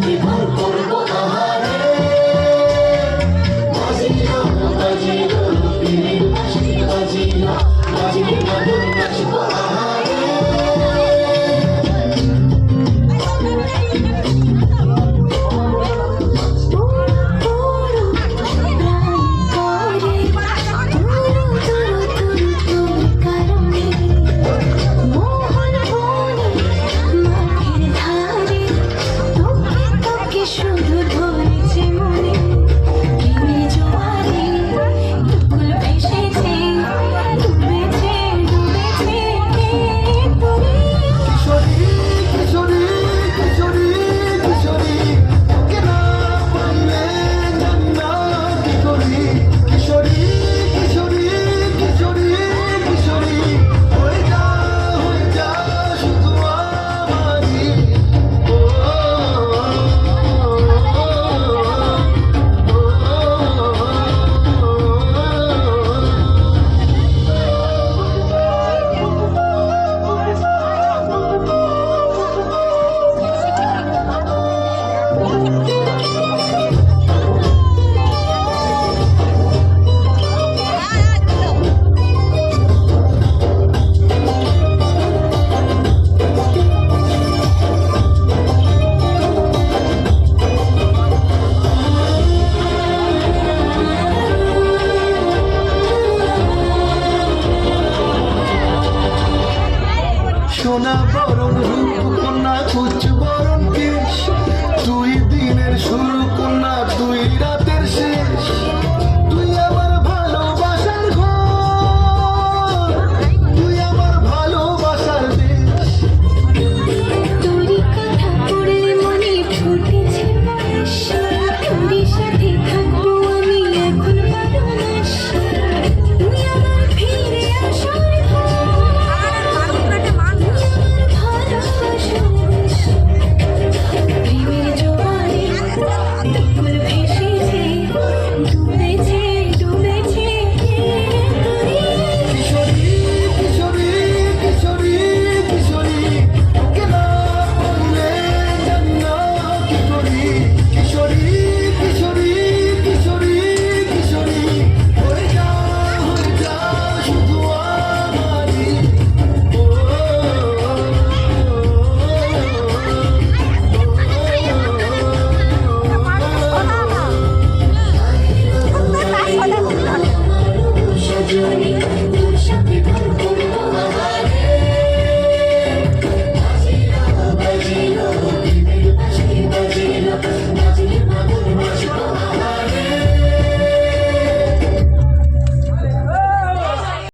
Keep on সোনা বরণ রূপ কন্যা কুচ বরণ কেশ। দুই দিনের শুরু